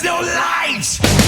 There's no light.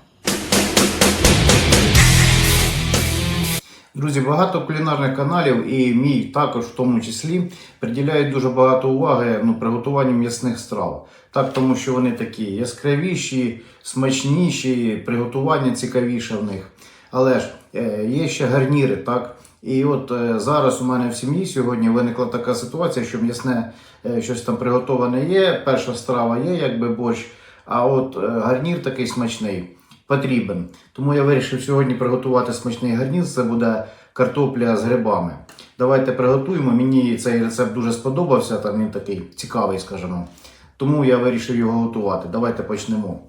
Друзі, багато кулінарних каналів і мій також в тому числі приділяють дуже багато уваги ну, приготуванню м'ясних страв. Так, тому що вони такі яскравіші, смачніші, приготування цікавіше в них. Але ж е, є ще гарніри, так? І от е, зараз у мене в сім'ї сьогодні виникла така ситуація, що м'ясне е, щось там приготоване є, перша страва є, якби борщ, а от гарнір такий смачний потрібен. Тому я вирішив сьогодні приготувати смачний гарнір. Це буде картопля з грибами. Давайте приготуємо. Мені цей рецепт дуже сподобався. Там він такий цікавий, скажімо. Тому я вирішив його готувати. Давайте почнемо.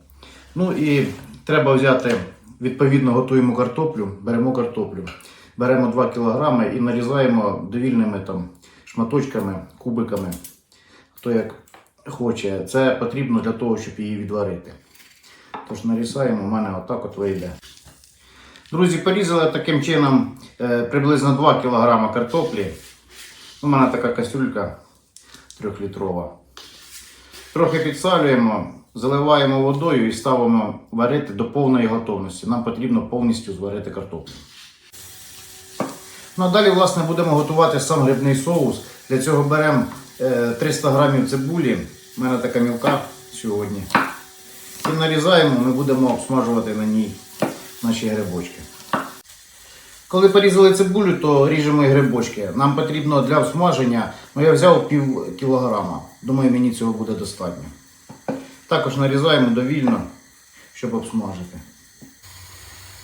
Ну і треба взяти, відповідно, готуємо картоплю, беремо картоплю, беремо 2 кг і нарізаємо довільними там шматочками, кубиками. Хто як хоче. Це потрібно для того, щоб її відварити. Тож нарізаємо, у мене отак от вийде. Друзі, порізали таким чином е, приблизно 2 кг картоплі. У мене така кастрюлька 3-літрова. Трохи підсалюємо, заливаємо водою і ставимо варити до повної готовності. Нам потрібно повністю зварити картоплю. Ну а далі, власне, будемо готувати сам грибний соус. Для цього беремо е, 300 г цибулі. У мене така мілка сьогодні. І нарізаємо, ми будемо обсмажувати на ній наші грибочки. Коли порізали цибулю, то ріжемо і грибочки. Нам потрібно для обсмаження, ну я взяв пів кілограма. Думаю, мені цього буде достатньо. Також нарізаємо довільно, щоб обсмажити.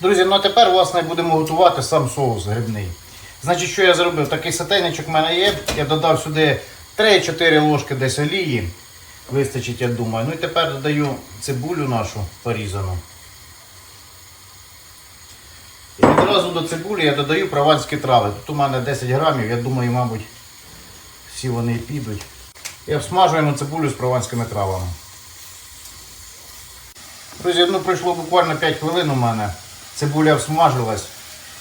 Друзі, ну а тепер власне будемо готувати сам соус грибний. Значить, що я зробив? Такий сатейничок в мене є. Я додав сюди 3-4 ложки десь олії. Вистачить, я думаю. Ну і тепер додаю цибулю нашу порізану. І відразу до цибулі я додаю прованські трави. Тут у мене 10 грамів, я думаю, мабуть, всі вони і підуть. І обсмажуємо цибулю з прованськими травами. Друзі, ну пройшло буквально 5 хвилин у мене. Цибуля обсмажилась.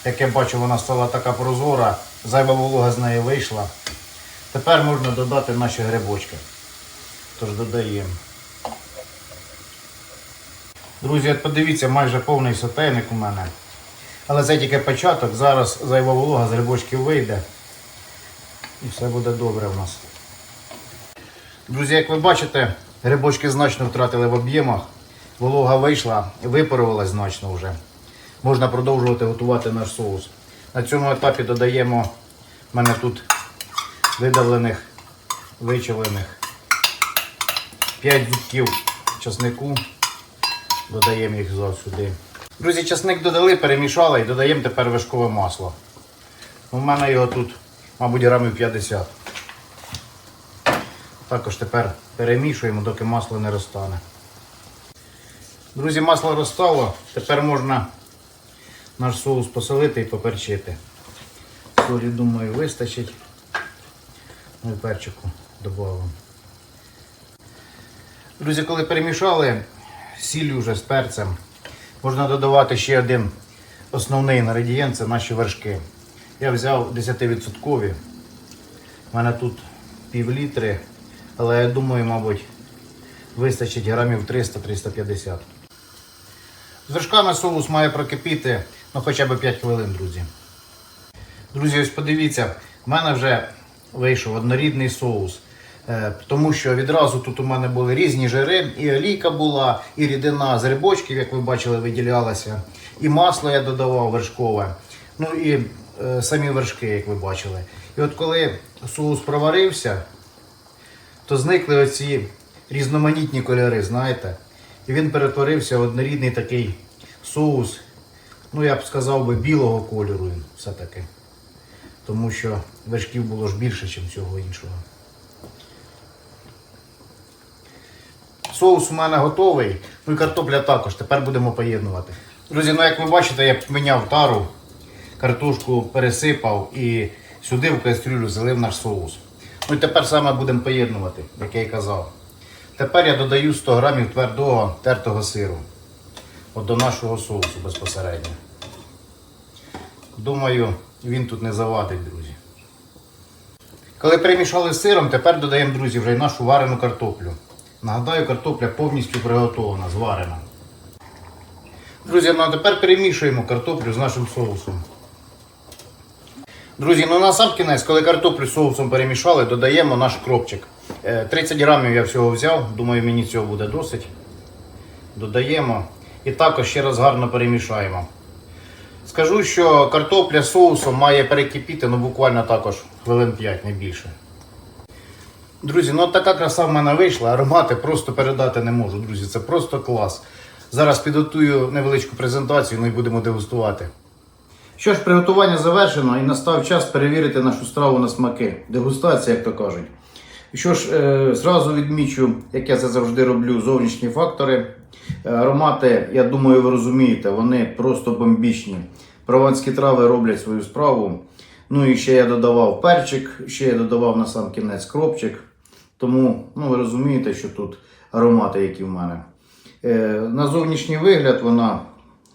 Як я бачу, вона стала така прозора, зайва волога з неї вийшла. Тепер можна додати наші грибочки. Тож додаємо. Друзі, от подивіться, майже повний сотейник у мене. Але це тільки початок. Зараз зайва волога з грибочків вийде. І все буде добре в нас. Друзі, як ви бачите, грибочки значно втратили в об'ємах. Волога вийшла випарувалась значно вже. Можна продовжувати готувати наш соус. На цьому етапі додаємо в мене тут видавлених, вичавлених 5 зубків часнику. Додаємо їх сюди. Друзі, часник додали, перемішали і додаємо тепер вишкове масло. У мене його тут, мабуть, грамів 50. Також тепер перемішуємо, доки масло не розтане. Друзі, масло розстало. Тепер можна наш соус посолити і поперчити. Солі, думаю, вистачить. Ну і перчику додамо. Друзі, коли перемішали сіль вже з перцем, можна додавати ще один основний інгредієнт це наші вершки. Я взяв 10%. У мене тут пів літри, але я думаю, мабуть, вистачить грамів 300-350. З вершками соус має прокипіти ну, хоча б 5 хвилин, друзі. Друзі, ось подивіться, в мене вже вийшов однорідний соус. Е, Тому що відразу тут у мене були різні жири, і олійка була, і рідина з грибочків, як ви бачили, виділялася. І масло я додавав вершкове. Ну і е, самі вершки, як ви бачили. І от коли соус проварився, то зникли оці різноманітні кольори, знаєте. І він перетворився в однорідний такий соус ну я б сказав би, білого кольору все-таки. Тому що вершків було ж більше, ніж всього іншого. Соус у мене готовий, ну і картопля також. Тепер будемо поєднувати. Друзі, ну як ви бачите, я поміняв тару, картошку пересипав і сюди в кастрюлю залив наш соус. Ну і тепер саме будемо поєднувати, як я і казав. Тепер я додаю 100 грамів твердого тертого сиру. От до нашого соусу безпосередньо. Думаю, він тут не завадить, друзі. Коли перемішали з сиром, тепер додаємо, друзі, вже й нашу варену картоплю. Нагадаю, картопля повністю приготована, зварена. Друзі, ну а тепер перемішуємо картоплю з нашим соусом. Друзі, ну на сам кінець, коли картоплю з соусом перемішали, додаємо наш кропчик. Е, 30 грамів я всього взяв, думаю, мені цього буде досить. Додаємо і також ще раз гарно перемішаємо. Скажу, що картопля з соусом має перекипіти, ну буквально також хвилин 5, не більше. Друзі, ну така краса в мене вийшла, аромати просто передати не можу, друзі. Це просто клас. Зараз підготую невеличку презентацію, ну і будемо дегустувати. Що ж, приготування завершено і настав час перевірити нашу страву на смаки. Дегустація, як то кажуть. Що ж, е, зразу відмічу, як я це завжди роблю, зовнішні фактори. Е, Аромати, я думаю, ви розумієте, вони просто бомбічні. Прованські трави роблять свою справу. Ну і ще я додавав перчик, ще я додавав на сам кінець кропчик. Тому ну, ви розумієте, що тут аромати, які в мене. Е, на зовнішній вигляд вона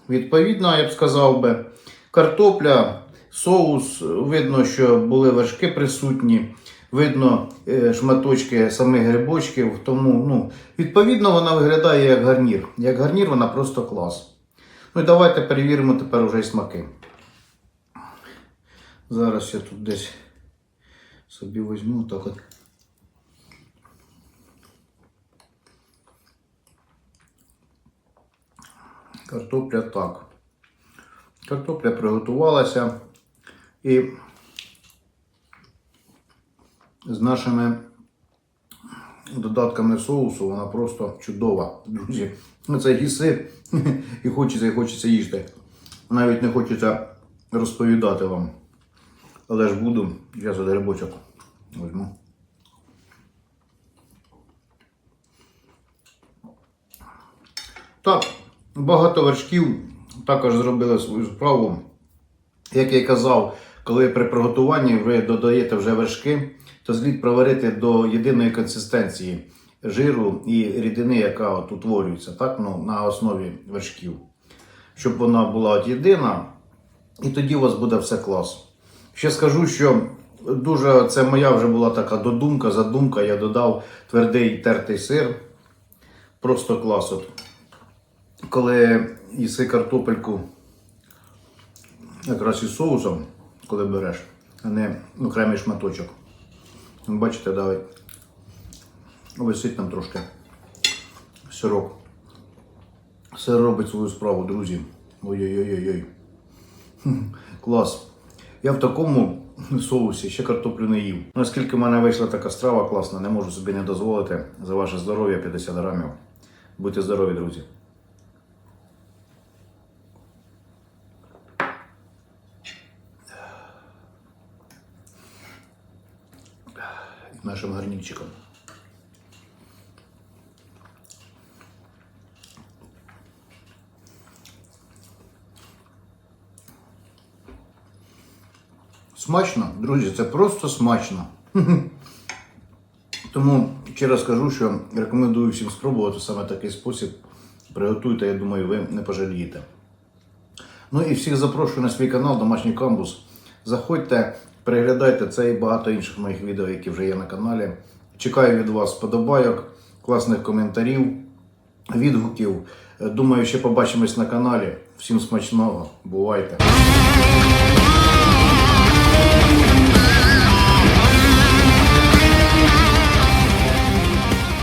відповідна, я б сказав би. Картопля, соус, видно, що були вершки присутні, видно е, шматочки самих грибочків. Тому ну, відповідно вона виглядає як гарнір. Як гарнір вона просто клас. Ну і давайте перевіримо тепер уже і смаки. Зараз я тут десь собі візьму так от. Картопля так. Картопля приготувалася і з нашими додатками соусу вона просто чудова, друзі. Ну, Це гіси і хочеться, і хочеться їсти. Навіть не хочеться розповідати вам. Але ж буду, я за грибочок візьму. Так, багато вершків також зробили свою справу. Як я й казав, коли при приготуванні ви додаєте вже вершки, то слід проварити до єдиної консистенції жиру і рідини, яка от утворюється так, ну, на основі вершків. Щоб вона була от єдина, і тоді у вас буде все клас. Ще скажу, що дуже це моя вже була така додумка, задумка. Я додав твердий тертий сир. Просто клас. От. Коли їси картопельку якраз із соусом, коли береш, а не окремий шматочок. Бачите, давай. Висить там трошки сирок. Сир робить свою справу, друзі. Ой-ой-ой-ой. Клас. Я в такому соусі ще картоплю не їв. Наскільки в мене вийшла така страва класна, не можу собі не дозволити за ваше здоров'я 50 грамів. Будьте здорові, друзі. Нашим гарнірчиком. Смачно, друзі, це просто смачно. Тому ще раз кажу, що рекомендую всім спробувати саме такий спосіб. Приготуйте, я думаю, ви не пожалієте. Ну і всіх запрошую на свій канал Домашній Камбус. Заходьте, переглядайте це і багато інших моїх відео, які вже є на каналі. Чекаю від вас подобайок, класних коментарів, відгуків. Думаю, ще побачимось на каналі. Всім смачного. Бувайте!